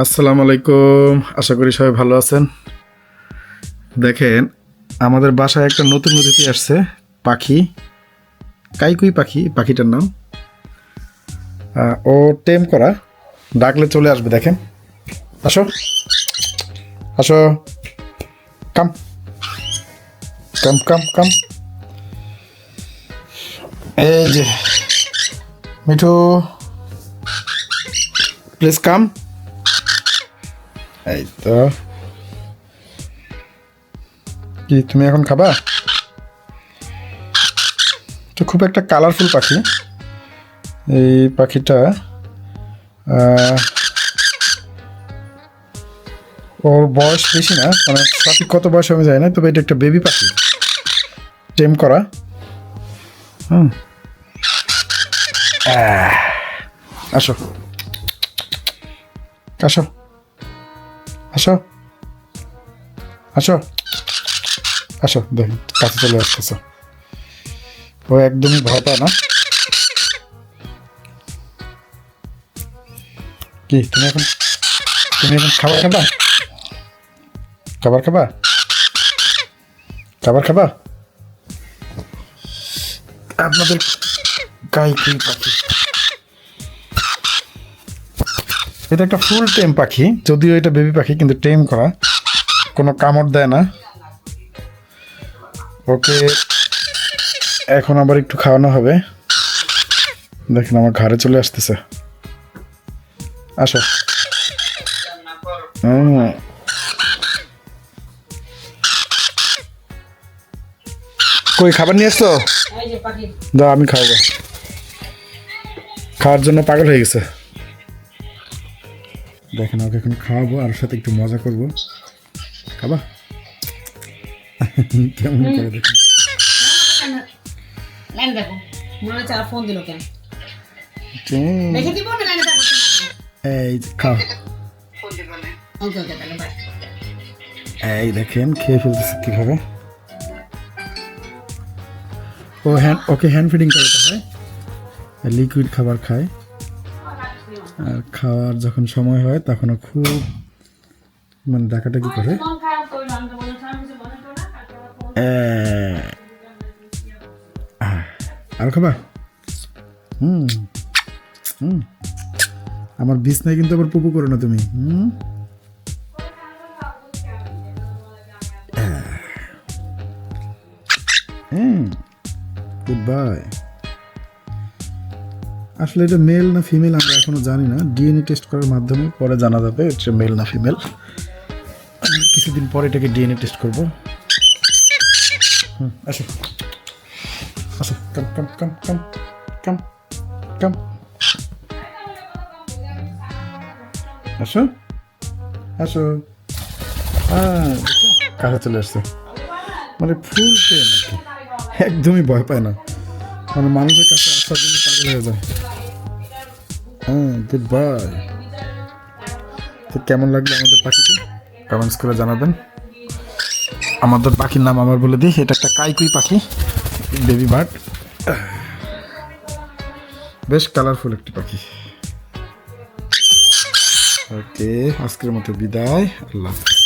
আসসালামু আলাইকুম আশা করি সবাই ভালো আছেন। দেখেন, আমাদের বাসায় একটা নতুন অতিথি আসছে, পাখি। কাইকুই পাখি, পাখিটার নাম। ও টেম করা, ডাকলে চলে আসবে, দেখেন। আসো। আসো। কাম। কাম কাম কাম। এই যে, মিঠু। Please come. এই তো। কি, তুমি এখন খাবা? তো খুব একটা কালারফুল পাখি। এই পাখিটা ওর বয়স বেশি না মানে সঠিক কত বয়স আমি জানি না, তবে এটা একটা বেবি পাখি। টেম করা। হুম। আসো। আসো। আসো। আসো। আসো দেখুন কাছে চলে আসতেছ। ও একদমই ভয় পায় না। কি, তুমি এখন তুমি এখন খাবার খাবা? খাবার খাবা? খাবার খাবা? আপনাদের গাই কি পাখি? এটা একটা ফুল টেম পাখি যদিও এটা বেবি পাখি কিন্তু টেম করা। কোনো কামড় দেয় না। ওকে এখন আবার একটু খাওয়ানো হবে। দেখেন আমার ঘরে চলে আসতেছে। আসো। কই খাবার নিয়ে পাখি। দাও আমি খাওয়াবো। খাওয়ার জন্য পাগল হয়ে গেছে। দেখেন ওকে এখন খাওয়াবো আর সাথে একটু মজা করব। খাবা? কেমন করে দেখুন। এই খাও। এই দেখেন খেয়ে ফেলতেছে কীভাবে? ও হ্যান্ড ওকে হ্যান্ড ফিডিং করাতে হয়? লিকুইড খাবার খায়। খাওয়ার যখন সময় হয় তখন ও খুব মানে ডাকাডাকি করে। আর খাবা? হুম হুম। আমার বিছনায় কিন্তু আবার পুপু করো না তুমি হুম? হুম গুড বাই আসলে এটা মেল না ফিমেল আমরা এখনও জানি না। ডিএনএ টেস্ট করার মাধ্যমে পরে জানা যাবে এটা মেল না ফিমেল কিছুদিন পরে এটাকে ডিএনএ টেস্ট করব। হুম, আসো। আসো কাম কাম কাম কাম কাম কাম আসো। আসো। হ্যাঁ কাছে চলে আসছে। মানে ফুল একদমই ভয় পায় না। মানে মানুষের কাছে আসার জন্য পাগল হয়ে যায়। হ্যাঁ গুড বাই তো কেমন লাগল আমাদের পাখিটা কমেন্টস করে জানাবেন। আমাদের পাখির নাম আমার বলে দিই, এটা একটা কাইকুই পাখি, বেবি বার্ড। বেশ কালারফুল একটি পাখি। ওকে, আজকের মতো বিদায়, আল্লাহ হাফেজ।